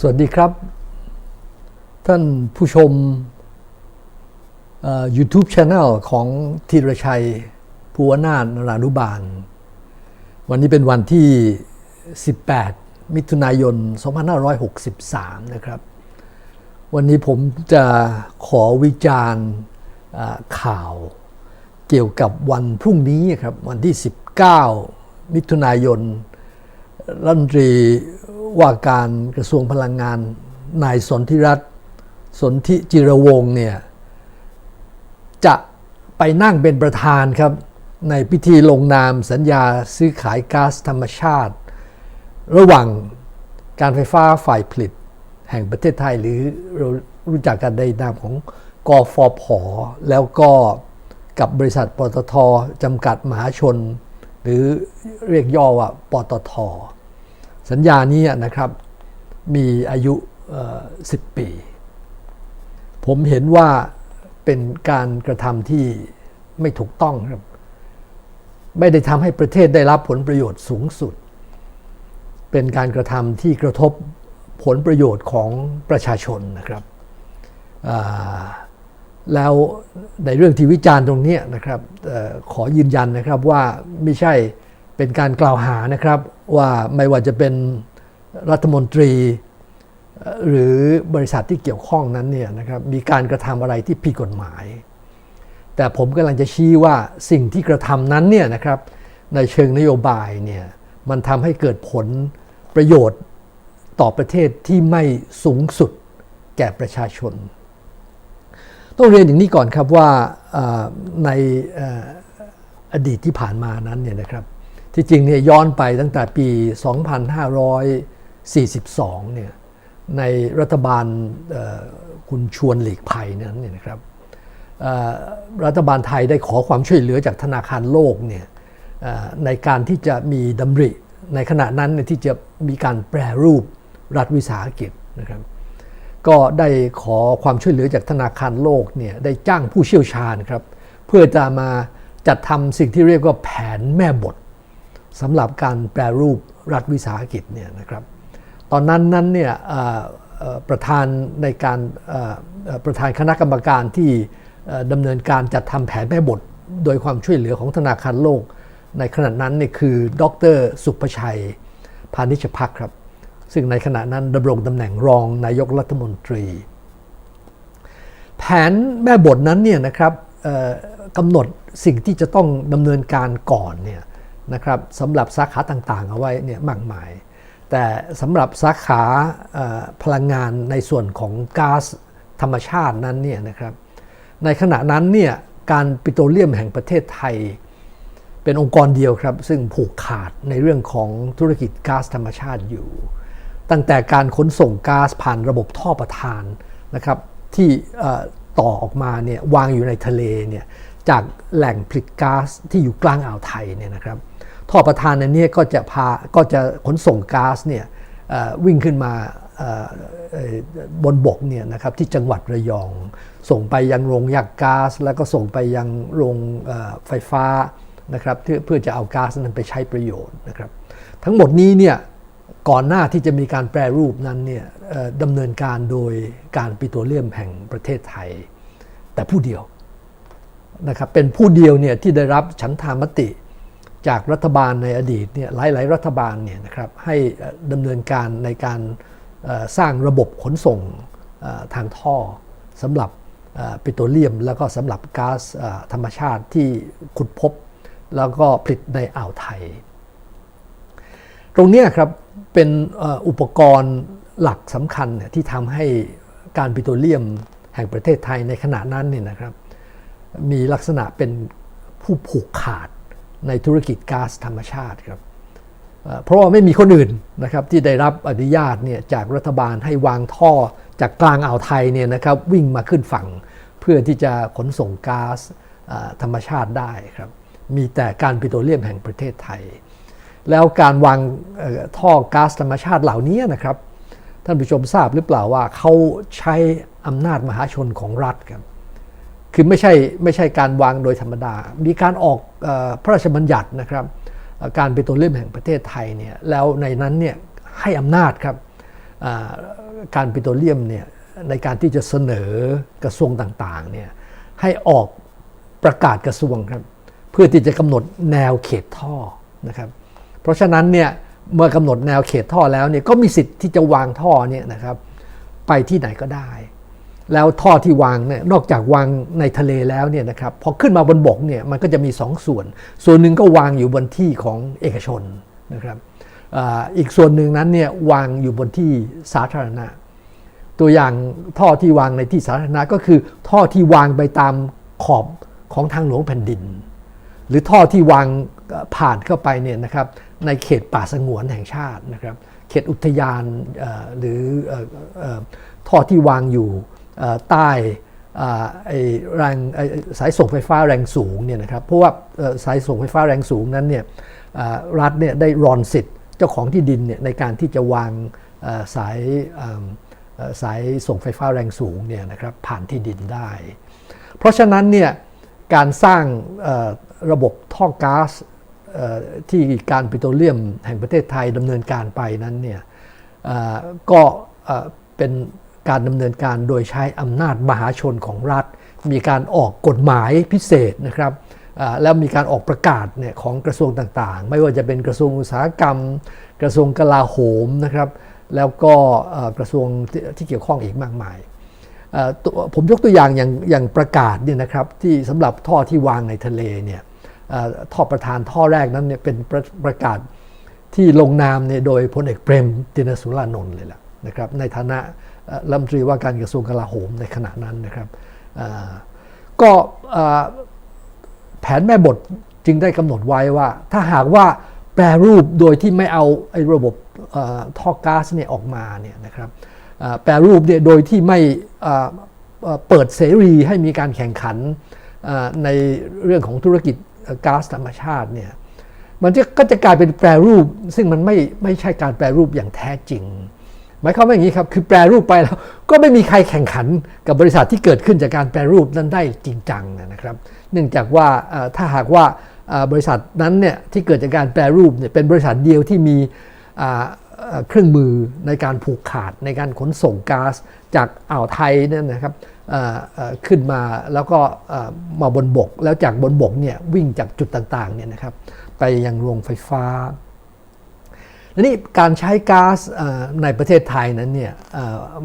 สวัสดีครับ ท่านผู้ชม YouTube Channel ของธีรชัยภูวนาถนรานุบาล วันนี้เป็นวันที่ 18 มิถุนายน 2563 นะครับ วันนี้ผมจะขอวิจารณ์ข่าวเกี่ยวกับวันพรุ่งนี้ครับ วันที่ 19 มิถุนายนรัฐมนตรี ว่าการกระทรวงพลังงาน นายสนธิรัตน์สนธิจิรวงศ์เนี่ย จะไปนั่งเป็นประธานครับ ในพิธีลงนามสัญญาซื้อขายก๊าซธรรมชาติ ระหว่างการไฟฟ้าฝ่ายผลิตแห่งประเทศไทยหรือเรารู้จักกันในนามของกฟผ แล้วก็กับบริษัทปตทจำกัดมหาชน หรือเรียกย่อว่าปตท สัญญานี้นะครับมีอายุ 10 ปี ผมเห็นว่าเป็นการกระทำที่ไม่ถูกต้องครับ ไม่ได้ทำให้ประเทศได้รับผลประโยชน์สูงสุด เป็นการกระทำที่กระทบผลประโยชน์ของประชาชนนะครับ แล้วในเรื่องที่วิจารณ์ตรงนี้นะครับออขอยืนยันนะครับว่าไม่ใช่ เป็นการกล่าวหานะครับว่าไม่ว่าจะเป็นรัฐมนตรี หรือบริษัทที่เกี่ยวข้องนั้นเนี่ยนะครับมีการกระทำอะไรที่ผิดกฎหมาย แต่ผมกำลังจะชี้ว่าสิ่งที่กระทำนั้นเนี่ยนะครับในเชิงนโยบายเนี่ยมันทำให้เกิดผลประโยชน์ต่อประเทศที่ไม่สูงสุดแก่ประชาชน ต้องเรียนอย่างนี้ก่อนครับว่าในอดีตที่ผ่านมานั้นเนี่ยนะครับ ที่จริงเนี่ยย้อนไปตั้งแต่ปี 2542 เนี่ยในรัฐบาลคุณชวนหลีกภัยนั้นเนี่ยนะครับรัฐบาลไทยได้ขอความช่วยเหลือจากธนาคารโลกเนี่ยในการที่จะมีดำริ ในขณะนั้นที่จะมีการแปรรูปรัฐวิสาหกิจนะครับก็ได้ขอความช่วยเหลือจากธนาคารโลกเนี่ยได้จ้างผู้เชี่ยวชาญครับเพื่อจะมาจัดทำสิ่งที่เรียกว่าแผนแม่บท สำหรับการแปรรูปรัฐวิสาหกิจเนี่ยนะครับ ตอนนั้นนั้นเนี่ยประธานในการประธานคณะกรรมการที่ดำเนินการจัดทำแผนแม่บท โดยความช่วยเหลือของธนาคารโลก ในขณะนั้นเนี่ยคือ ดร สุภชัย พานิชพักครับ ซึ่งในขณะนั้นดำรงตำแหน่งรองนายกรัฐมนตรี แผนแม่บทนั้นเนี่ยนะครับกำหนดสิ่งที่จะต้องดำเนินการก่อนเนี่ย นะครับสำหรับสาขาต่างๆ เอาไว้เนี่ยมากมาย แต่สำหรับสาขาพลังงานในส่วนของก๊าซธรรมชาตินั้นเนี่ยนะครับในขณะนั้นเนี่ยการปิโตรเลียมแห่งประเทศไทย เป็นองค์กรเดียวครับ ซึ่งผูกขาดในเรื่องของธุรกิจก๊าซธรรมชาติอยู่ ตั้งแต่การขนส่งก๊าซผ่านระบบท่อประทานนะครับที่ต่อออกมาเนี่ยวางอยู่ในทะเลเนี่ยจากแหล่งผลิตก๊าซที่อยู่กลางอ่าวไทยเนี่ยนะครับ ท่อประทานในนี้ก็จะพาก็จะขนส่งก๊าซเนี่ยวิ่งขึ้นมาบนบกเนี่ยนะครับที่จังหวัดระยอง ส่งไปยังโรงยักก๊าซแล้วก็ส่งไปยังโรงไฟฟ้านะครับเพื่อเพื่อจะเอาก๊าซนั้นไปใช้ประโยชน์นะครับทั้งหมดนี้เนี่ยก่อนหน้าที่จะมีการแปรรูปนั้นเนี่ยดำเนินการโดยการปิโตรเลียมแห่งประเทศไทย แต่ผู้เดียวนะครับเป็นผู้เดียวเนี่ยที่ได้รับฉันทามติ จากรัฐบาลในอดีตเนี่ยหลาย ๆ รัฐบาลเนี่ยนะครับให้ดำเนินการในการสร้างระบบขนส่งทางท่อสำหรับปิโตรเลียม แล้วก็สำหรับก๊าซธรรมชาติที่ขุดพบ แล้วก็ผลิตในอ่าวไทย ตรงนี้ครับเป็นอุปกรณ์หลักสำคัญที่ที่ทำให้การปิโตรเลียมแห่งประเทศไทยในขณะนั้นเนี่ยนะครับ มีลักษณะเป็นผู้ผูกขาด ในธุรกิจก๊าซธรรมชาติครับเพราะว่าไม่มีคนอื่นนะครับที่ได้รับอนุญาตเนี่ยจากรัฐบาลให้วางท่อจากกลางอ่าวไทยเนี่ยนะครับวิ่งมาขึ้นฝั่งเพื่อที่จะขนส่งก๊าซธรรมชาติได้ครับมีแต่การปิโตรเลียมแห่งประเทศไทย แล้วการวางท่อก๊าซธรรมชาติเหล่านี้นะครับท่านผู้ชมทราบหรือเปล่าว่าเขาใช้อำนาจมหาชนของรัฐครับ คือไม่ใช่ไม่ใช่การวางโดยธรรมดา มีการออกอพระราชบัญญัตินะครับ การเป็นตัวเล่มแห่งประเทศไทยเนี่ย แล้วในนั้นเนี่ยให้อำนาจครับการปิโตรเลียมเนี่ยในการที่จะเสนอกระทรวงต่างๆเนี่ยให้ออกประกาศกระทรวงครับเพื่อที่จะกำหนดแนวเขตท่อนะครับ เพราะฉะนั้นเนี่ยเมื่อกำหนดแนวเขตท่อแล้วเนี่ยก็มีสิทธิ์ที่จะวางท่อเนี่ยนะครับไปที่ไหนก็ได้ แล้วท่อที่วางเนี่ยนอกจากวางในทะเลแล้วเนี่ยนะครับพอขึ้นมาบนบกเนี่ยมันก็จะมีสองส่วน ส่วนหนึ่งก็วางอยู่บนที่ของเอกชนนะครับอ,อีกส่วนหนึ่งนั้นเนี่ยวางอยู่บนที่สาธารณะ ตัวอย่างท่อที่วางในที่สาธารณะก็คือท่อที่วางไปตามขอบของทางหลวงแผ่นดิน หรือท่อที่วางผ่านเข้าไปเนี่ยนะครับในเขตป่าสงวนแห่งชาตินะครับ เขตอุทยานหรืออออท่อที่วางอยู่ ใต้ไอแรงสายส่งไฟฟ้าแรงสูงเนี่ยนะครับเพราะว่าสายส่งไฟฟ้าแรงสูงนั้นเนี่ยรัฐเนี่ยได้รอนสิทธิ์เจ้าของที่ดินเนี่ยในการที่จะวางสายสายส่งไฟฟ้าแรงสูงเนี่ยนะครับผ่านที่ดินได้ เพราะฉะนั้นเนี่ยการสร้างระบบท่อก๊าซที่การปิโตรเลียมแห่งประเทศไทยดำเนินการไปนั้นเนี่ยก็เป็น การดำเนินการโดยใช้อำนาจมหาชนของรัฐ มีการออกกฎหมายพิเศษนะครับแล้วมีการออกประกาศเนี่ยของกระทรวงต่างๆ ไม่ว่าจะเป็นกระทรวงอุตสาหกรรม กระทรวงกลาโหมนะครับ แล้วก็กระทรวงที่เกี่ยวข้องอีกมากมาย ผมยกตัวอย่างอย่างางประกาศเนี่ยนะครับที่สำหรับท่อที่วางในทะเลเนี่ยท่อประธานท่อแรกนั้นเนี่ยเป็นประประกาศที่ลงนามเนี่ยโดยพลเอกเปรมตินสุรานนท์เลยล่ะนะครับในฐานะ รัฐมนตรีว่าการกระทรวงกลาโหมในขณะนั้นนะครับก็แผนแม่บทจึงได้กำหนดไว้ว่า ถ้าหากว่าแปรรูปโดยที่ไม่เอาไอ้ระบบเอ่อท่อก๊าซเนี่ยออกมาเนี่ยนะครับแปรรูปเนี่ยโดยที่ไม่เปิดเสรีให้มีการแข่งขันในเรื่องของธุรกิจก๊าซธรรมชาติเนี่ยมันจะก็จะกลายเป็นแปรรูป ซึ่งมันไม่ไม่ใช่การแปรรูปอย่างแท้จริง หมายความว่าอย่างนี้ครับ คือแปรรูปไปแล้ว ก็ไม่มีใครแข่งขันกับบริษัทที่เกิดขึ้นจากการแปรรูปนั้นได้จริงจังนะครับ เนื่องจากว่าถ้าหากว่าบริษัทนั้นเนี่ยที่เกิดจากการแปรรูปเนี่ยเป็นบริษัทเดียวที่มีเครื่องมือในการผูกขาดในการขนส่งก๊าซจากอ่าวไทยเนี่ยนะครับขึ้นมาแล้วก็มาบนบก แล้วจากบนบกเนี่ยวิ่งจากจุดต่างๆเนี่ยนะครับไปยังโรงไฟฟ้า ทีนี้การใช้ก๊าซในประเทศไทยนั้นเนี่ย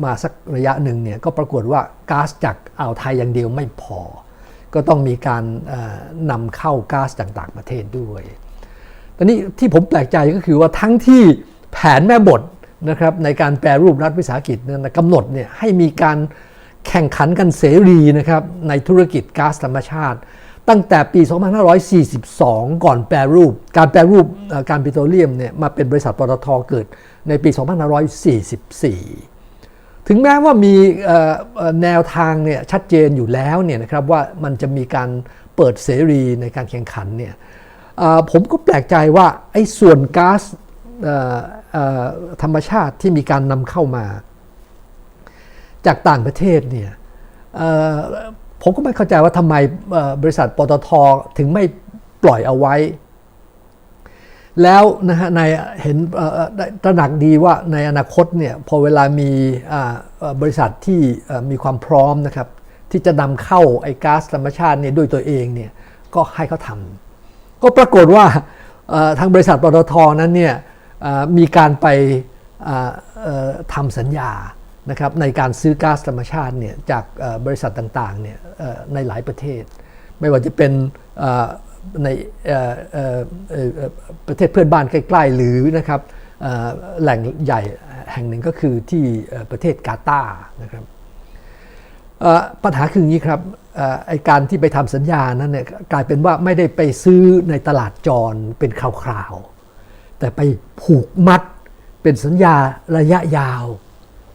มาสักระยะหนึ่งเนี่ยก็ปรากฏว่าก๊าซจากอ่าวไทยอย่างเดียวไม่พอ ก็ต้องมีการนำเข้าก๊าซจากต่างประเทศด้วย ตอนนี้ที่ผมแปลกใจก็คือว่าทั้งที่แผนแม่บทนะครับในการแปรรูปรัฐวิสาหกิจนี่ยนกำหนดเนี่ยให้มีการแข่งขันกันเสรีนะครับในธุรกิจก๊าซธรรมชาติ ตั้งแต่ปี 2542 ก่อนแปรรูป การแปรรูปการปิโตรเลียมเนี่ยมาเป็นบริษัทปตทเกิดในปี 2544 ถึงแม้ว่ามีแนวทางเนี่ยชัดเจนอยู่แล้วเนี่ยนะครับว่ามันจะมีการเปิดเสรีในการแข่งขันเนี่ยผมก็แปลกใจว่าไอ้ส่วนก๊าซธรรมชาติที่มีการนำเข้ามา จากต่างประเทศเนี่ย ผมก็ไม่เข้าใจว่าทำไมบริษัทปตทถึงไม่ปล่อยเอาไว้ แล้วนะฮะในเห็นตระหนักดีว่าในอนาคตเนี่ยพอเวลามีบริษัทที่มีความพร้อมนะครับที่จะนำเข้าไอ้ก๊าซธรรมชาติเนี่ยด้วยตัวเองเนี่ยก็ให้เขาทำก็ปรากฏว่าทางบริษัทปตทนั้นเนี่ยมีการไปทำสัญญา นะครับในการซื้อก๊าซธรรมชาติเนี่ยจากบริษัทต่างๆเนี่ยในหลายประเทศ ไม่ว่าจะเป็นในประเทศเพื่อนบ้านใกล้ๆ หรือนะครับแหล่งใหญ่แห่งหนึ่งก็คือที่ประเทศกาตาร์นะครับปัญหาคืออย่างนี้ครับอไอการที่ไปทำสัญญานั้นเนี่ยกลายเป็นว่าไม่ได้ไปซื้อในตลาดจรเป็นคราวๆแต่ไปผูกมัดเป็นสัญญาระยะยาว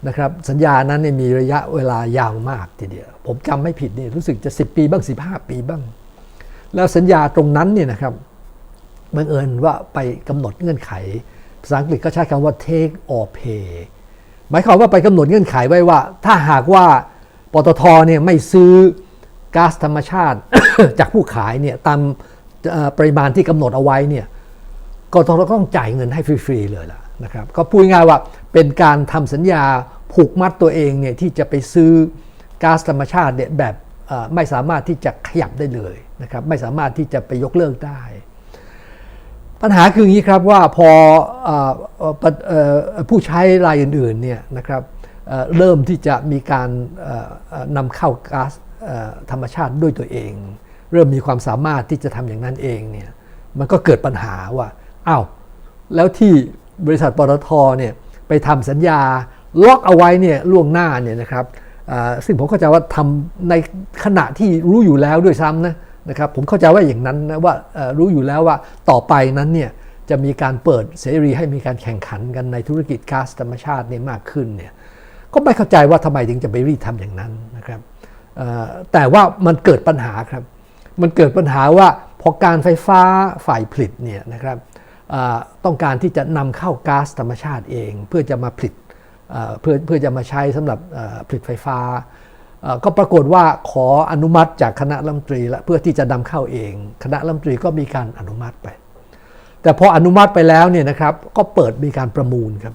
นะครับสัญญานั้นมีระยะเวลายาวมากทีเดียว ผมจำไม่ผิดนี่รู้สึกจะ 10 ปีบ้าง 15 ปีบ้าง แล้วสัญญาตรงนั้นเนี่ยนะครับบังเอิญว่าไปกำหนดเงื่อนไข ภาษาอังกฤษก็ใช้คำว่า take or pay หมายความว่าไปกำหนดเงื่อนไขไว้ว่า ถ้าหากว่าปตทเนี่ยไม่ซื้อก๊าซธรรมชาติจากผู้ขายเนี่ยตามปริมาณที่กำหนดเอาไว้เนี่ยกทต้องจ่ายเงินให้ฟรีๆเลยล่ะ นะครับก็พูดง่ายว่าเป็นการทำสัญญาผูกมัดตัวเองเนี่ยที่จะไปซื้อก๊าซธรรมชาติเนี่ยแบบไม่สามารถที่จะขยับได้เลยนะครับไม่สามารถที่จะไปยกเลิกได้ ปัญหาคืออย่างนี้ครับว่าพออออผู้ใช้รายอื่นๆเนี่ยนะครับเเริ่มที่จะมีการนำเข้าก๊าซธรรมชาติด้วยตัวเอง เริ่มมีความสามารถที่จะทำอย่างนั้นเองเนี่ยมันก็เกิดปัญหาว่าอ้าวแล้วที่ บริษัทปตทเนี่ยไปทำสัญญาล็อกเอาไว้เนี่ยล่วงหน้าเนี่ยนะครับซึ่งผมเข้าใจว่าทำในขณะที่รู้อยู่แล้วด้วยซ้ำนะนะครับผมเข้าใจว่าอย่างนั้นนะว่ารู้อยู่แล้วว่าต่อไปนั้นเนี่ยจะมีการเปิดเสรีให้มีการแข่งขันกันในธุรกิจก๊าซธรรมชาติเนี่ยมากขึ้นเนี่ยก็ไม่เข้าใจว่าทำไมถึงจะไปรีดทำอย่างนั้นนะครับแต่ว่ามันเกิดปัญหาครับ มันเกิดปัญหาว่าพอการไฟฟ้าฝ่ายผลิตเนี่ยนะครับ ต้องการที่จะนำเข้าก๊าซธรรมชาติเอง เพื่อจะมาผลิตเพื่อเพื่อจะมาใช้สำหรับผลิตไฟฟ้า ก็ปรากฏว่าขออนุมัติจากคณะรัฐมนตรีแล้วเพื่อที่จะนำเข้าเอง คณะรัฐมนตรีก็มีการอนุมัติไป แต่พออนุมัติไปแล้วเนี่ยนะครับก็เปิดมีการประมูลครับ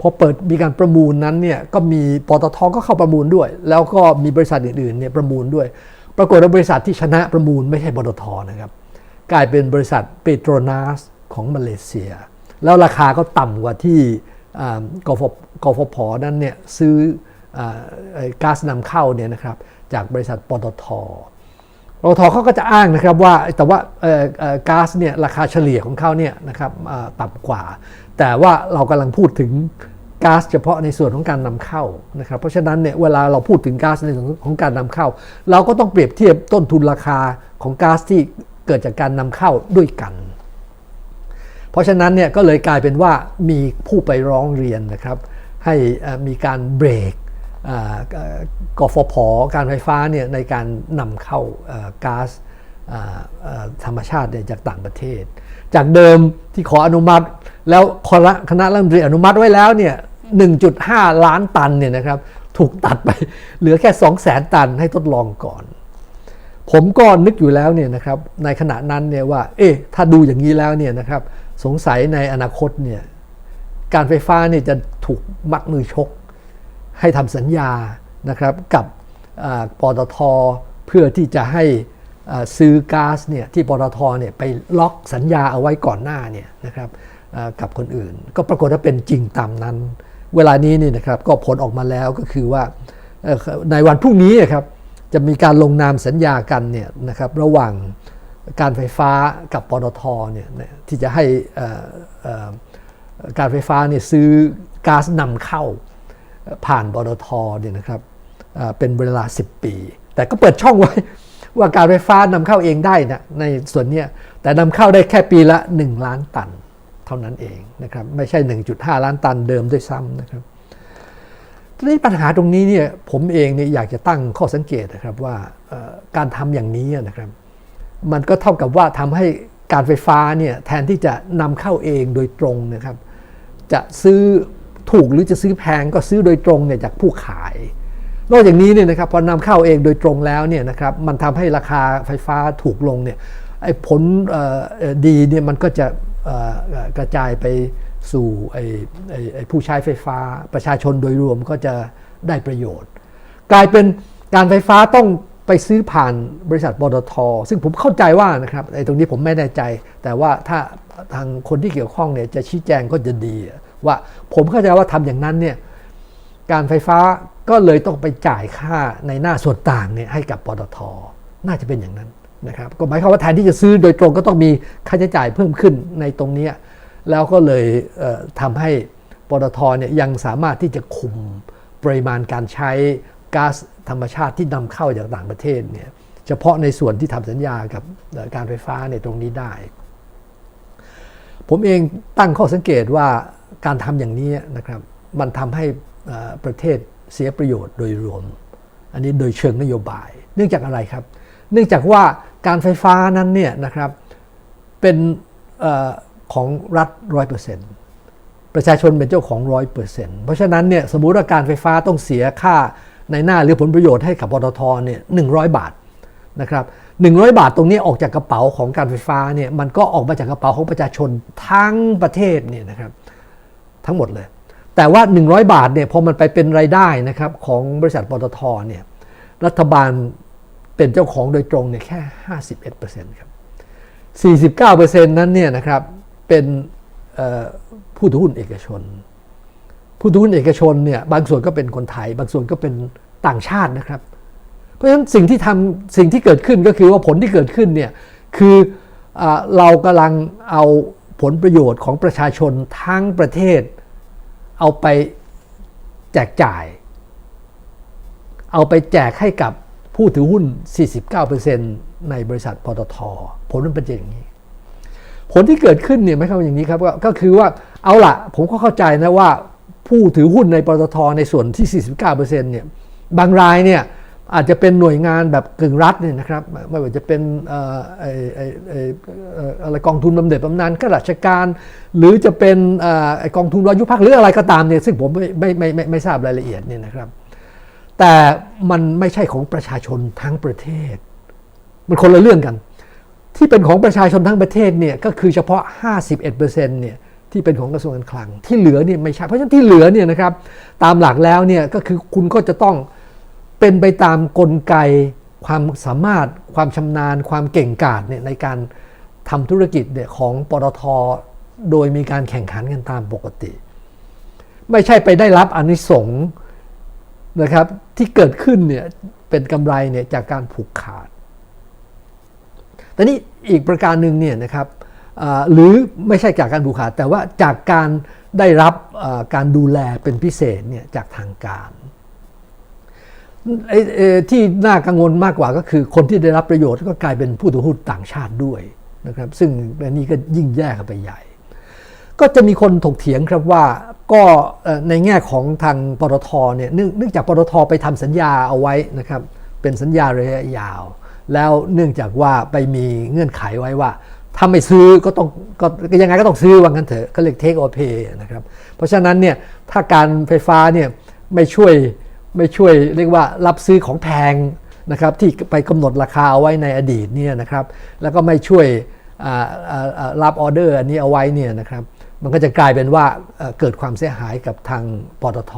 พอเปิดมีการประมูลนั้นเนี่ยก็มีปตทก็เข้าประมูลด้วย แล้วก็มีบริษัทอื่นๆเนี่ยประมูลด้วย ปรากฏว่าบริษัทที่ชนะประมูลไม่ใช่ปตทนะครับกลายเป็นบริษัทเปโตรนาส ของมาเลเซีย แล้วราคาก็ต่ำกว่าที่กฟกฟผนั้นเนี่ยซื้ออก๊าซนำเข้าเนี่ยนะครับจากบริษัทปตทปตทเขาก็จะอ้างนะครับว่าแต่ว่าก๊าซเนี่ยราคาเฉลี่ยของเขาเนี่ยนะครับต่ำกว่า แต่ว่าเรากำลังพูดถึงก๊าซเฉพาะในส่วนของการนำเข้านะครับ เพราะฉะนั้นเนี่ยเวลาเราพูดถึงก๊าซในส่วนของการนำเข้า เราก็ต้องเปรียบเทียบต้นทุนราคาของก๊าซที่เกิดจากการนำเข้าด้วยกัน ราะฉะนั้นเนี่ยก็เลยกลายเป็นว่ามีผู้ไปร้องเรียนนะครับ ให้มีการเบรกกฟผการไฟฟ้าเนี่ยในการนำเข้าก๊าซธรรมชาติจากต่างประเทศ จากเดิมที่ขออนุมัติ แล้วคณะคณะรัฐมนตรีอนุมัติไว้แล้วเนี่ย 1.5 ล้านตันเนี่ยนะครับถูกตัดไปเหลือแค่ 2 0 0 0 0 0ตันให้ทดลองก่อน ผมก็นึกอยู่แล้วเนี่ยนะครับในขณะนั้นเนี่ยว่า เอ๊ะถ้าดูอย่างนี้แล้วเนี่ยนะครับ สงสัยในอนาคตเนี่ยการไฟฟ้าเนี่ยจะถูกมัดมือชก ให้ทำสัญญานะครับกับปตทเพื่อที่จะให้ซื้อก๊าซเนี่ยที่ปตทเนี่ยไปล็อกสัญญาเอาไว้ก่อนหน้าเนี่ยนะครับกับคนอื่น ก็ปรากฏว่าเป็นจริงตามนั้น เวลานี้นี่นะครับก็ผลออกมาแล้วก็คือว่าในวันพรุ่งนี้นครับจะมีการลงนามสัญญากันเนี่ยนะครับระหว่าง การไฟฟ้ากับปตทเนี่ยที่จะให้การไฟฟ้าเนี่ยซื้อก๊าซนำเข้าผ่านบตทเนี่ยนะครับเป็นเวลา 10 ปี แต่ก็เปิดช่องไว้ว่าการไฟฟ้านำเข้าเองได้นะในส่วนนี้แต่นำเข้าได้แค่ปีละ 1 ล้านตันเท่านั้นเองนะครับไม่ใช่ 1.5 ล้านตันเดิมด้วยซ้ำนะครับทีนี้ปัญหาตรงนี้เนี่ยผมเองเนี่ยอยากจะตั้งข้อสังเกตนะครับว่าการทำอย่างนี้นะครับ มันก็เท่ากับว่าทำให้การไฟฟ้าเนี่ยแทนที่จะนำเข้าเองโดยตรงนะครับ จะซื้อถูกหรือจะซื้อแพงก็ซื้อโดยตรงเนี่ยจากผู้ขาย นอกจากนี้เนี่ยนะครับพอนำเข้าเองโดยตรงแล้วเนี่ยนะครับมันทำให้ราคาไฟฟ้าถูกลงเนี่ยไอ้ผลดีเนี่ยมันก็จะกระจายไปสู่ไอ้ไอ้ผู้ใช้ไฟฟ้าประชาชนโดยรวมก็จะได้ประโยชน์ กลายเป็นการไฟฟ้าต้อง ไปซื้อผ่านบริษัทปตทซึ่งผมเข้าใจว่านะครับไอ้ตรงนี้ผมไม่แน่ใจ แต่ว่าถ้าทางคนที่เกี่ยวข้องเนี่ยจะชี้แจงก็จะดี ว่าผมเข้าใจว่าทำอย่างนั้นเนี่ยการไฟฟ้าก็เลยต้องไปจ่ายค่าในหน้าส่วนต่างเนี่ยให้กับปตท น่าจะเป็นอย่างนั้นนะครับก็หมายความว่าแทนที่จะซื้อโดยตรงก็ต้องมีค่าใช้จ่ายเพิ่มขึ้นในตรงนี้แล้วก็เลยเอ่อทำให้ปตทเนี่ยยังสามารถที่จะคุมปริมาณการใช้ก๊าซ ธรรมชาติที่นำเข้าจากต่างประเทศเนี่ยเฉพาะในส่วนที่ทำสัญญากับการไฟฟ้าในตรงนี้ได้ ผมเองตั้งข้อสังเกตว่าการทำอย่างนี้นะครับมันทำให้ประเทศเสียประโยชน์โดยรวม อันนี้โดยเชิงนโยบาย เนื่องจากอะไรครับ เนื่องจากว่าการไฟฟ้านั้นเนี่ยนะครับเป็นออของรัฐร้อยเปอร์เซ็นต์ประชาชนเป็นเจ้าของร้อยเปอร์เซ็นต์เพราะฉะนั้นเนี่ยสมมุติว่าการไฟฟ้าต้องเสียค่า ในหน้าหรือผลประโยชน์ให้กับปตทเนี่ยหนึ่งร้อยบาทนะครับ100บาทตรงนี้ออกจากกระเป๋าของการไฟฟ้าเนี่ยมันก็ออกมาจากกระเป๋าของประชาชนทั้งประเทศเนี่ยนะครับทั้งหมดเลย แต่ว่า 100 บาทเนี่ยพอมันไปเป็นรายได้นะครับของบริษัทปตทเนี่ยรัฐบาลเป็นเจ้าของโดยตรงเนี่ยแค่ 51%ครับ49%นั้นเนี่ยนะครับเป็นผู้ถือหุ้นเอกชน ผู้ถือหุ้นเอกชนเนี่ยบางส่วนก็เป็นคนไทย บางส่วนก็เป็นต่างชาตินะครับ เพราะฉะนั้นสิ่งที่ทำสิ่งที่เกิดขึ้นก็คือว่าผลที่เกิดขึ้นเนี่ยคืออเรากำลังเอาผลประโยชน์ของประชาชนทั้งประเทศ เอาไปแจกจ่าย เอาไปแจกให้กับผู้ถือหุ้น 49%ในบริษัทปตทผลมันเป็นอย่างนี้ ผลที่เกิดขึ้นเนี่ยไม่เข้าอย่างนี้ครับก็คือว่าเอาละผมก็เข้าใจนะว่า ผู้ถือหุ้นในปตทในส่วนที่ 49%เนี่ยบางรายเนี่ยอาจจะเป็นหน่วยงานแบบกึ่งรัฐเนี่ยนะครับไม่ว่าจะเป็นอะไรกองทุนบำเหน็จบำนาญข้าราชการ หรือจะเป็นกองทุนรอยุพักหรืออะไรก็ตามเนี่ยซึ่งผมไม่ไม่ไม่ไม่ไม่ทราบรายละเอียดเนี่ยนะครับ แต่มันไม่ใช่ของประชาชนทั้งประเทศ มันคนละเรื่องกัน ที่เป็นของประชาชนทั้งประเทศเนี่ยก็คือเฉพาะ 51%เนี่ย ที่เป็นของกระทรวงการคลัง ที่เหลือเนี่ยไม่ใช่ เพราะฉะนั้นที่เหลือเนี่ยนะครับตามหลักแล้วเนี่ยก็คือคุณก็จะต้องเป็นไปตามกลไกความสามารถความชำนาญ ความเก่งกาจเนี่ยในการทำธุรกิจเนี่ยของปตทโดยมีการแข่งขันกันตามปกติ ไม่ใช่ไปได้รับอนิสงส์นะครับที่เกิดขึ้นเนี่ยเป็นกำไรเนี่ยจากการผูกขาดแต่นี่อีกประการหนึ่งเนี่ยนะครับ หรือไม่ใช่จากการผูกขาดแต่ว่าจากการได้รับการดูแลเป็นพิเศษเนี่ยจากทางการที่น่ากังวลมากกว่าก็คือคนที่ได้รับประโยชน์ก็กลายเป็นผู้ถือหุ้นต่างชาติด้วยนะครับซึ่งอันนี้ก็ยิ่งแย่เข้าไปใหญ่ ก็จะมีคนถกเถียงครับว่าก็ในแง่ของทางปตทเนี่ยเนื่องเนื่องจากปตทไปทำสัญญาเอาไว้นะครับเป็นสัญญาระยะยาว แล้วเนื่องจากว่าไปมีเงื่อนไขไว้ว่า ถ้าไม่ซื้อก็ต้องก็ยังไงก็ต้องซื้อว่างั้นเถอะก็เรียก take or pay นะครับ เพราะฉะนั้นเนี่ยถ้าการไฟฟ้าเนี่ยไม่ช่วยไม่ช่วยเรียกว่ารับซื้อของแพงนะครับที่ไปกำหนดราคาเอาไว้ในอดีตเนี่ยนะครับแล้วก็ไม่ช่วยรับออเดอร์อันนี้เอาไว้เนี่ยนะครับมันก็จะกลายเป็นว่าเกิดความเสียหายกับทางปตท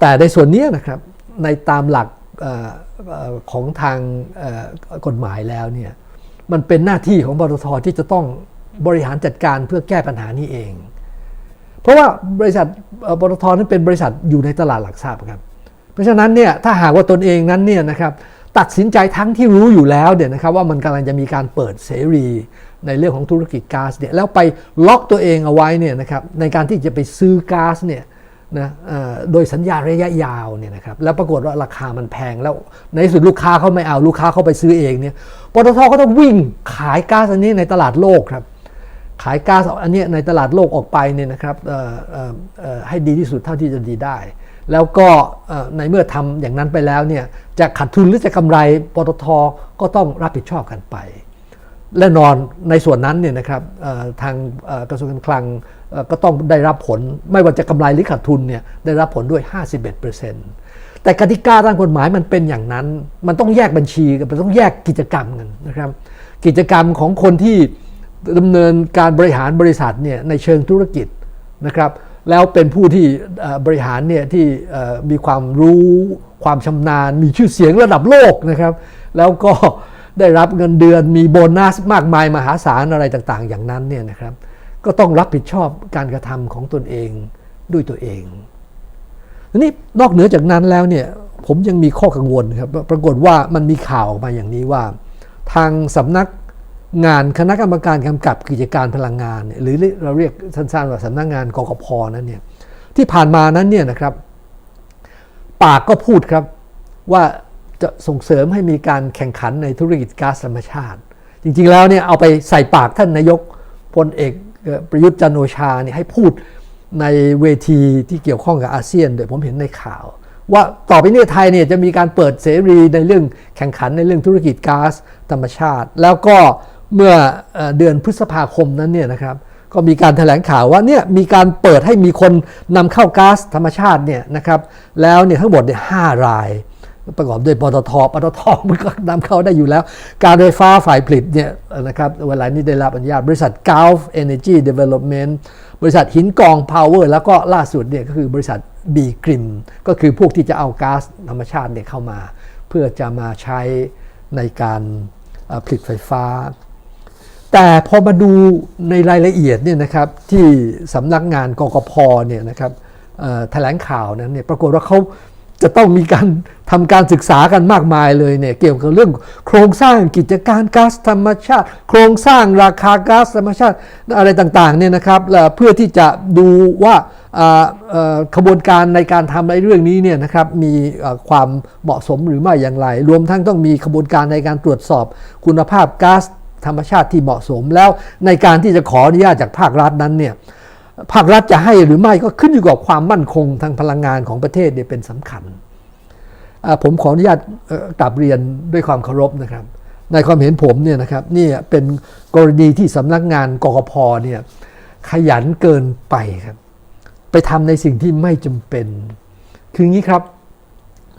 แต่ในส่วนนี้นะครับในตามหลักออของทางกฎหมายแล้วเนี่ย มันเป็นหน้าที่ของปตทที่จะต้องบริหารจัดการเพื่อแก้ปัญหานี้เอง เพราะว่าบริษัทเอ่อปตทนั้นเป็นบริษัทอยู่ในตลาดหลักทรัพย์ครับ เพราะฉะนั้นเนี่ยถ้าหากว่าตนเองนั้นเนี่ยนะครับตัดสินใจทั้งที่รู้อยู่แล้วเนี่ยนะครับว่ามันกำลังจะมีการเปิดเสรีในเรื่องของธุรกิจก๊าซเนี่ยแล้วไปล็อกตัวเองเอาไว้เนี่ยนะครับในการที่จะไปซื้อก๊าซเนี่ย นะโดยสัญญาระยะยาวเนี่ยนะครับแล้วปรากฏว่าราคามันแพงแล้วในที่สุดลูกค้าเขาไม่เอาลูกค้าเขาไปซื้อเองเนี่ยปตทก็ต้องวิ่งขายก๊าซอันนี้ในตลาดโลกครับขายก๊าซอันนี้ในตลาดโลกออกไปเนี่ยนะครับให้ดีที่สุดเท่าที่จะดีได้ แล้วก็ในเมื่อทำอย่างนั้นไปแล้วเนี่ยจะขาดทุนหรือจะกำไรปตทก็ต้องรับผิดชอบกันไป และนอนในส่วนนั้นเนี่ยนะครับทางกระทรวงการคลังก็ต้องได้รับผลไม่ว่าจะกำไรหรือขาดทุนเนี่ยได้รับผลด้วย 51%แต่กติกาทางกฎหมายมันเป็นอย่างนั้น มันต้องแยกบัญชีกันมันต้องแยกกิจกรรมกันนะครับ กิจกรรมของคนที่ดำเนินการบริหารบริษัทเนี่ยในเชิงธุรกิจนะครับ แล้วเป็นผู้ที่บริหารเนี่ยที่มีความรู้ความชำนาญ มีชื่อเสียงระดับโลกนะครับ แล้วก็ ได้รับเงินเดือนมีโบนัสมากมายมหาศาลอะไรต่างๆ อย่างนั้นเนี่ยนะครับ ก็ต้องรับผิดชอบการกระทำของตนเองด้วยตัวเองนี้นอกเหนือจากนั้นแล้วเนี่ยผมยังมีข้อกังวลครับปรากฏว่ามันมีข่าวออกมาอย่างนี้ว่า ทางสำนักงานคณะกรรมการกำกับกิจการพลังงานหรือเราเรียกสั้นๆว่าสำนักงานกกพนั้นเนี่ยที่ผ่านมานั้นเนี่ยนะครับ ปากก็พูดครับว่า จะส่งเสริมให้มีการแข่งขันในธุรกิจก๊าซธรรมชาติ จริงๆแล้วเนี่ยเอาไปใส่ปากท่านนายกพลเอกประยุทธ์จันโอชาเนี่ยให้พูดในเวทีที่เกี่ยวข้องกับอาเซียนโดยผมเห็นในข่าว ว่าต่อไปนี้ไทยเนี่ยจะมีการเปิดเสรีในเรื่องแข่งขันในเรื่องธุรกิจก๊าซธรรมชาติ แล้วก็เมื่อเอ่อเดือนพฤษภาคมนั้นเนี่ยนะครับก็มีการแถลงข่าวว่าเนี่ยมีการเปิดให้มีคนนำเข้าก๊าซธรรมชาติเนี่ยนะครับแล้วเนี่ยทั้งหมดเนี่ยห้าราย ประกอบด้วยปตทปตทมันก็นำเข้าได้อยู่แล้ว การไฟฟ้าฝ่ายผลิตเนี่ยนะครับเวลานี้ได้รับอนุญาต บริษัท Gulf Energy Development บริษัทหินกอง Power แล้วก็ล่าสุดเนี่ยก็คือบริษัท B Grim ก็คือพวกที่จะเอาก๊าซธรรมชาติเนี่ยเข้ามา เพื่อจะมาใช้ในการผลิตไฟฟ้า แต่พอมาดูในรายละเอียดเนี่ยนะครับที่สำนักงานกกพเนี่ยนะครับแถลงข่าวนั้นเนี่ยปรากฏว่าเขา จะต้องมีการทำการศึกษากันมากมายเลยเนี่ยเกี่ยวกับเรื่องโครงสร้างกิจการก๊าซธรรมชาติ โครงสร้างราคาก๊าซธรรมชาติอะไรต่างๆเนี่ยนะครับเพื่อที่จะดูว่าขบวนการในการทำในเรื่องนี้เนี่ยนะครับมีความเหมาะสมหรือไม่อย่างไร รวมทั้งต้องมีขบวนการในการตรวจสอบคุณภาพก๊าซธรรมชาติที่เหมาะสมแล้วในการที่จะขออนุญาตจากภาครัฐนั้นเนี่ย ภาครัฐจะให้หรือไม่ก็ขึ้นอยู่กับความมั่นคงทางพลังงานของประเทศเนี่ยเป็นสำคัญ ผมขออนุญาตกลับเรียนด้วยความเคารพนะครับ ในความเห็นผมเนี่ยนะครับนี่เป็นกรณีที่สำนักงานกกพเนี่ยขยันเกินไปครับ ไปทำในสิ่งที่ไม่จำเป็น คืออย่างนี้ครับ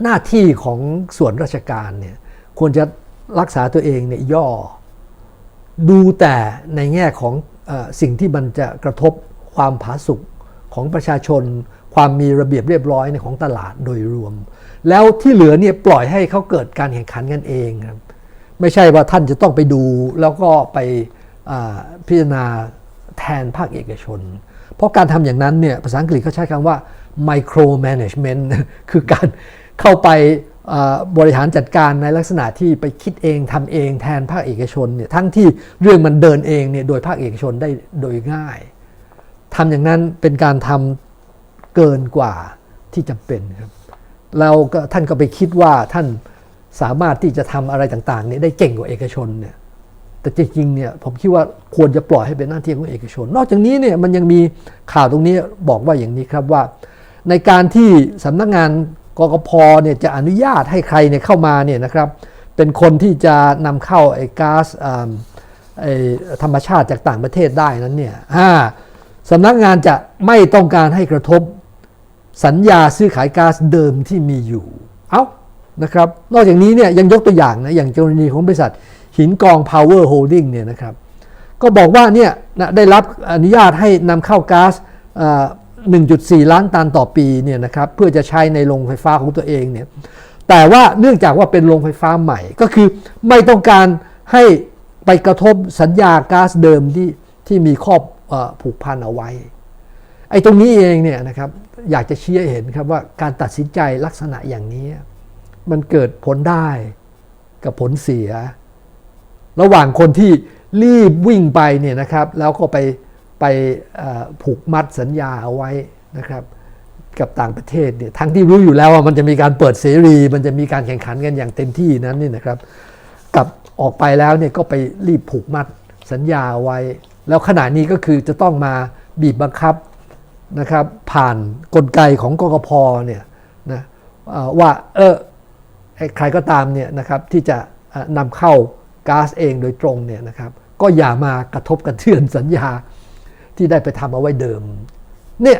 หน้าที่ของส่วนราชการเนี่ยควรจะรักษาตัวเองเนี่ยย่อ ดูแต่ในแง่ของอสิ่งที่มันจะกระทบ ความผาสุกของประชาชน ความมีระเบียบเรียบร้อยในของตลาดโดยรวม แล้วที่เหลือเนี่ยปล่อยให้เขาเกิดการแข่งขันกันเองครับไม่ใช่ว่าท่านจะต้องไปดูแล้วก็ไปพิจารณาแทนภาคเอกชน เพราะการทำอย่างนั้นเนี่ยภาษาอังกฤษเขาใช้คำว่า micro management คือการเข้าไปบริหารจัดการในลักษณะที่ไปคิดเองทำเองแทนภาคเอกชนเนี่ยทั้งที่เรื่องมันเดินเองเนี่ยโดยภาคเอกชนได้โดยง่าย ทำอย่างนั้นเป็นการทำเกินกว่าที่จำเป็นครับแล้วก็ท่านก็ไปคิดว่าท่านสามารถที่จะทำอะไรต่างๆเนี่ยได้เก่งกว่าเอกชนเนี่ยแต่จริงๆเนี่ยผมคิดว่าควรจะปล่อยให้เป็นหน้าที่ของเอกชน นอกจากนี้เนี่ยมันยังมีข่าวตรงนี้บอกว่าอย่างนี้ครับว่า ในการที่สำนักงานกกพเนี่ยจะอนุญาตให้ใครเนี่ยเข้ามาเนี่ยนะครับเป็นคนที่จะนำเข้าไอ้ก๊าซธรรมชาติจากต่างประเทศได้นั้นเนี่ยอ่า สำนักงานจะไม่ต้องการให้กระทบ สัญญาซื้อขายก๊าซเดิมที่มีอยู่ เอ้านะครับ นอกจากนี้เนี่ยยังยกตัวอย่างนะ อย่างกรณีของบริษัทหินกอง Power Holding เนี่ยนะครับ ก็บอกว่าเนี่ยนะได้รับอนุญาตให้นำเข้าก๊าซเอ่อ1.4 ล้านตันต่อปีเนี่ยนะครับเพื่อจะใช้ในโรงไฟฟ้าของตัวเองเนี่ยแต่ว่าเนื่องจากว่าเป็นโรงไฟฟ้าใหม่ ก็คือไม่ต้องการให้ไปกระทบสัญญาก๊าซเดิมที่ที่มีข้อเอ่อ ผูกพันเอาไว้ ไอ้ตรงนี้เองเนี่ยนะครับอยากจะชี้ให้เห็นครับว่าการตัดสินใจลักษณะอย่างนี้ มันเกิดผลได้กับผลเสีย ระหว่างคนที่รีบวิ่งไปเนี่ยนะครับ แล้วก็ไปไปผูกมัดสัญญาเอาไว้นะครับ กับต่างประเทศเนี่ยทั้งที่รู้อยู่แล้วว่ามันจะมีการเปิดเสรี มันจะมีการแข่งขันกันอย่างเต็มที่นั้นนี่นะครับ กับออกไปแล้วเนี่ยก็ไปรีบผูกมัดสัญญาเอาไว้ แล้วขณะนี้ก็คือจะต้องมาบีบบังคับนะครับ ผ่านกลไกของกกพเนี่ยนะว่าเออใครก็ตามเนี่ยนะครับที่จะนำเข้าก๊าซเองโดยตรงเนี่ยนะครับ ก็อย่ามากระทบกระเทือนสัญญาที่ได้ไปทำเอาไว้เดิม เนี่ย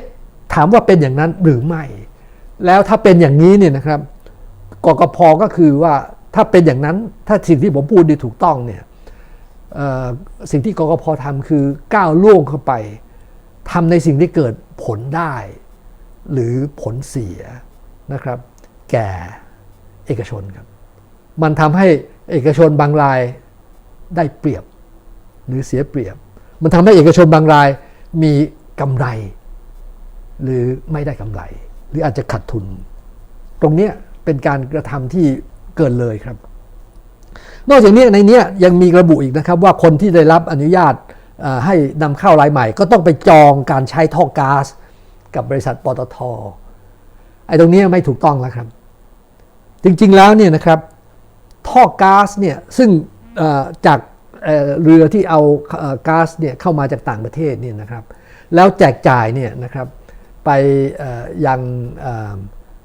ถามว่าเป็นอย่างนั้นหรือไม่ แล้วถ้าเป็นอย่างนี้เนี่ยนะครับกกพก็คือว่าถ้าเป็นอย่างนั้นถ้าสิ่งที่ผมพูดดีถูกต้องเนี่ย สิ่งที่กกพทำคือก้าวล่วงเข้าไปทำในสิ่งที่เกิดผลได้ หรือผลเสียนะครับ แก่เอกชนครับ มันทำให้เอกชนบางรายได้เปรียบหรือเสียเปรียบ มันทำให้เอกชนบางรายมีกำไร หรือไม่ได้กำไร หรืออาจจะขาดทุน ตรงนี้เป็นการกระทำที่เกินเลยครับ นอกจากนี้ในนี้ยังมีระบุอีกนะครับว่าคนที่ได้รับอนุญาตให้นำเข้ารายใหม่ ก็ต้องไปจองการใช้ท่อก๊าซกับบริษัทปตทไอ้ตรงนี้ไม่ถูกต้องแล้วครับ จริงๆแล้วเนี่ยนะครับท่อก๊าซเนี่ยซึ่งจากเเรือที่เอาก๊าซเนี่ยเข้ามาจากต่างประเทศเนี่ยนะครับ แล้วแจกจ่ายเนี่ยนะครับไปยัง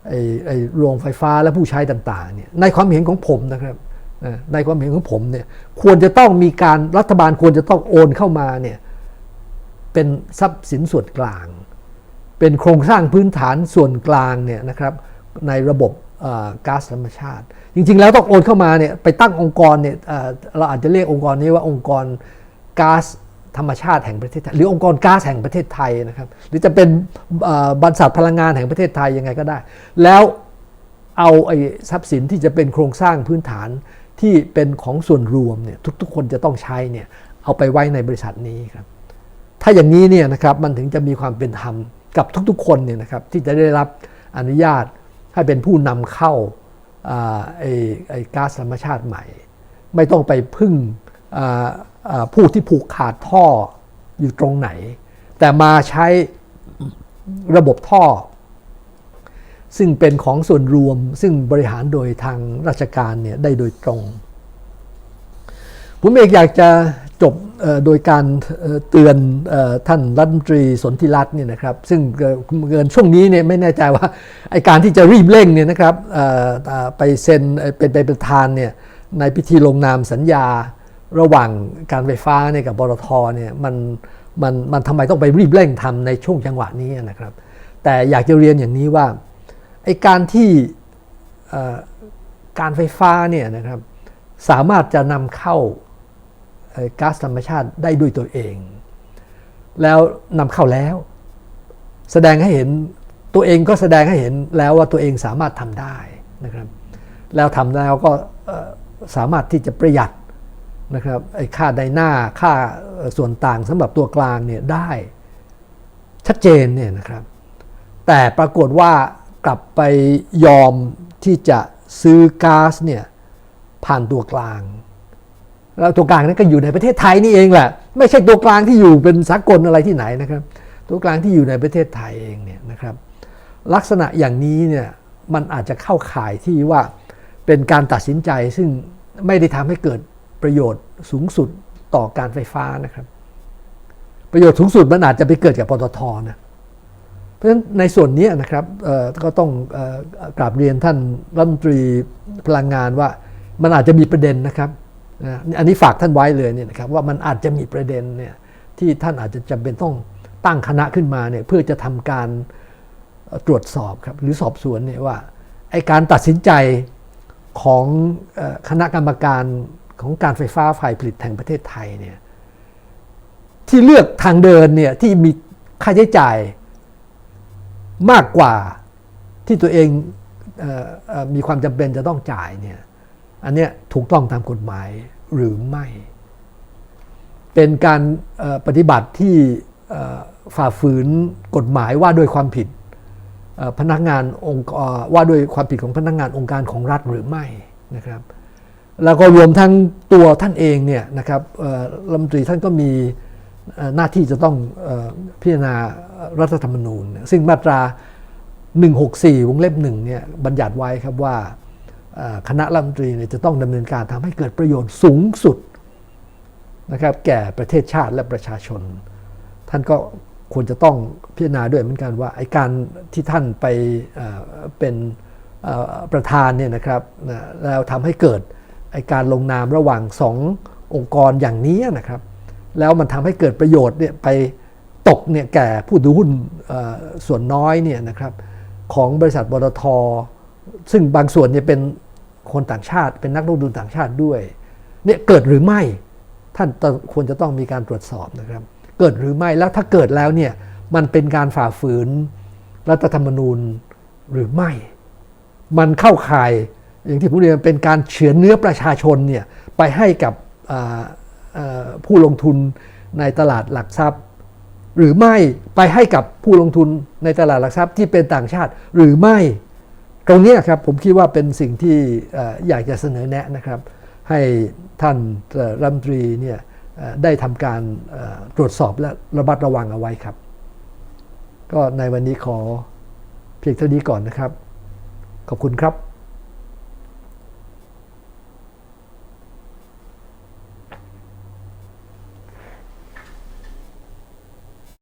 ไอ้โรงไฟฟ้าและผู้ใช้ต่างๆเนี่ยในความเห็นของผมนะครับ ในความเห็นของผมเนี่ยควรจะต้องมีการรัฐบาลควรจะต้องโอนเข้ามาเนี่ยเป็นทรัพย์สินส่วนกลาง เป็นโครงสร้างพื้นฐานส่วนกลางเนี่ยนะครับในระบบก๊าซธรรมชาติ จริง ๆ แล้วต้องโอนเข้ามาเนี่ยไปตั้งองค์กรเนี่ยเราอาจจะเรียกองค์กรนี้ว่าองค์กรก๊าซธรรมชาติแห่งประเทศไทยหรือองค์กรก๊าซแห่งประเทศไทยนะครับ หรือจะเป็นบรรษัทพลังงานแห่งประเทศไทยยังไงก็ได้ แล้วเอาไอ้ทรัพย์สินที่จะเป็นโครงสร้างพื้นฐาน ที่เป็นของส่วนรวมเนี่ยทุกๆ คนจะต้องใช้เนี่ยเอาไปไว้ในบริษัทนี้ครับถ้าอย่างนี้เนี่ยนะครับมันถึงจะมีความเป็นธรรมกับทุกๆ คนเนี่ยนะครับที่จะได้รับอนุญาตให้เป็นผู้นำเข้าไอ้ไอ้ก๊าซธรรมชาติใหม่ ไม่ต้องไปพึ่งผู้ที่ผูกขาดท่ออยู่ตรงไหน แต่มาใช้ระบบท่อ ซึ่งเป็นของส่วนรวมซึ่งบริหารโดยทางราชการเนี่ยได้โดยตรง ผมเองอยากจะจบโดยการเตือนท่านรัฐมนตรีสนธิรัตน์เนี่ยนะครับซึ่งเอ่อเกินช่วงนี้เนี่ยไม่แน่ใจว่าไอการที่จะรีบเร่งเนี่ยนะครับไปเซ็นเอ่อเป็นไปประธานเนี่ยในพิธีลงนามสัญญาระหว่างการไฟฟ้าเนี่ยกับบรทเนี่ยมันมันมันทำไมต้องไปรีบเร่งทำในช่วงจังหวะนี้นะครับ แต่อยากจะเรียนอย่างนี้ว่า ไอการที่การไฟฟ้าเนี่ยนะครับสามารถจะนำเข้าก๊าซธรรมชาติได้ด้วยตัวเอง แล้วนำเข้าแล้ว แสดงให้เห็นตัวเองก็แสดงให้เห็นแล้วว่าตัวเองสามารถทำได้นะครับ แล้วทำแล้วก็สามารถที่จะประหยัดนะครับไอ้ค่าในหน้าค่าส่วนต่างสำหรับตัวกลางเนี่ยได้ชัดเจนเนี่ยนะครับ แต่ปรากฏว่า กลับไปยอมที่จะซื้อก๊าซเนี่ยผ่านตัวกลาง แล้วตัวกลางนั้นก็อยู่ในประเทศไทยนี่เองแหละ ไม่ใช่ตัวกลางที่อยู่เป็นสากลอะไรที่ไหนนะครับ ตัวกลางที่อยู่ในประเทศไทยเองเนี่ยนะครับ ลักษณะอย่างนี้เนี่ยมันอาจจะเข้าข่ายที่ว่าเป็นการตัดสินใจซึ่งไม่ได้ทำให้เกิดประโยชน์สูงสุดต่อการไฟฟ้านะครับ ประโยชน์สูงสุดมันอาจจะไปเกิดกับปตทนะ ราะฉะนั้นในส่วนนี้นะครับก็ต้องออกราบเรียนท่านรัฐมนตรีพลังงานว่ามันอาจจะมีประเด็นนะครับอันนี้ฝากท่านไว้เลยเนี่ยนะครับว่ามันอาจจะมีประเด็นเนี่ยที่ท่านอาจจะจำเป็นต้องตั้งคณะขึ้นมาเนี่ยเพื่อจะทำการตรวจสอบครับหรือสอบสวนเนี่ยว่าไอการตัดสินใจของคณะกรรมการของการไฟฟ้าฝ่ายผลิตแห่งประเทศไทยเนี่ยที่เลือกทางเดินเนี่ยที่มีค่าใช้จ่าย มากกว่าที่ตัวเองเออมีความจำเป็นจะต้องจ่ายเนี่ยอันเนี้ยถูกต้องตามกฎหมายหรือไม่ เป็นการปฏิบัติที่ฝ่าฝืนกฎหมายว่าด้วยความผิดพนักงานองค์ว่าด้วยความผิดของพนักงานองค์การของรัฐหรือไม่นะครับ แล้วก็รวมทั้งตัวท่านเองเนี่ยนะครับรัฐมนตรีท่านก็มีหน้าที่จะต้องพิจารณา รัฐธรรมนูญ ซึ่งมาตรา 164 วงเล็บหนึ่งเนี่ยบัญญัติไว้ครับว่าคณะรัฐมนตรีเนี่ยจะต้องดำเนินการทำให้เกิดประโยชน์สูงสุดนะครับแก่ประเทศชาติและประชาชน ท่านก็ควรจะต้องพิจารณาด้วยเหมือนกันว่าไอการที่ท่านไปเป็นประธานเนี่ยนะครับแล้วทำให้เกิดไอการลงนามระหว่างสององค์กรอย่างนี้นะครับ แล้วมันทำให้เกิดประโยชน์เนี่ยไป ตกเนี่ยแก่ผู้ถือหุ้นส่วนน้อยเนี่ยนะครับของบริษัทบลทซึ่งบางส่วนเนี่ยเป็นคนต่างชาติ เป็นนักลงทุนต่างชาติด้วยเนี่ยเกิดหรือไม่ท่านควรจะต้องมีการตรวจสอบนะครับ เกิดหรือไม่แล้วถ้าเกิดแล้วเนี่ยมันเป็นการฝ่าฝืนรัฐธรรมนูญหรือไม่ มันเข้าข่ายอย่างที่ผมเรียนเป็นการเฉือนเนื้อประชาชนเนี่ยไปให้กับผู้ลงทุนในตลาดหลักทรัพย์ หรือไม่ไปให้กับผู้ลงทุนในตลาดหลักทรัพย์ที่เป็นต่างชาติ หรือไม่ตรงนี้ครับผมคิดว่าเป็นสิ่งที่อยากจะเสนอแนะนะครับ ให้ท่านรัฐมนตรีเนี่ยได้ทำการตรวจสอบและระมัดระวังเอาไว้ครับ ก็ในวันนี้ขอเพียงเท่านี้ก่อนนะครับ ขอบคุณครับ